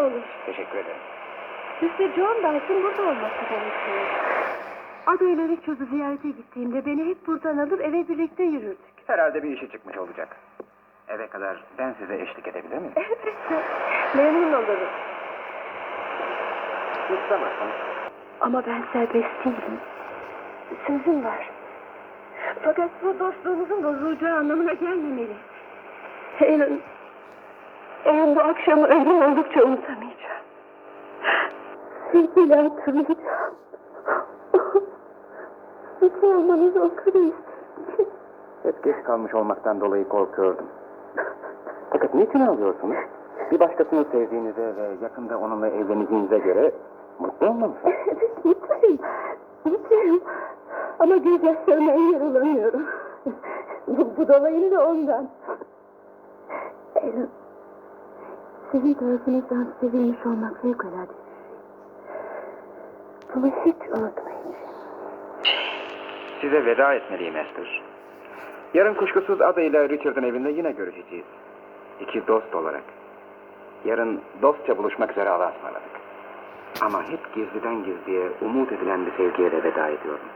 olur. Teşekkür ederim. Mr. John Dyson burada olması gerekiyor. Adayla Richard'ı ziyarete gittiğimde beni hep buradan alıp eve birlikte yürürdük. Herhalde bir işi çıkmış olacak. Eve kadar ben size eşlik edebilir miyim? Elbette. Memnun olurum. İstemezseniz. Ama ben serbest değilim. Sözüm var. Fakat bu dostluğumuzun bozulacağı anlamına gelmemeli. Helen, Helen bu akşamı ömrüm oldukça unutamayacağım. Sevgiyle hatırlayacağım. Mutlu olmanızı o kadar istedim ki. Hep geç kalmış olmaktan dolayı korkuyordum. Fakat niçin ağlıyorsunuz? Bir başkasını sevdiğinize ve yakında onunla evleneceğinize göre mutlu olmalısınız. Evet, mutluyum. Mutluyum. Ama gözyaşlarıma engel olamıyorum. Bu, bu dolayıyla ondan. Aaron, sizin tarafınızdan sevilmiş olmak fevkalade. Bunu hiç unutmayın. Size veda etmeliyim Esther. Yarın kuşkusuz adayla Richard'ın evinde yine görüşeceğiz. İki dost olarak. Yarın dostça buluşmak üzere Allah'a ısmarladık. Ama hep gizliden gizliye umut edilen bir sevgiye de veda ediyorum.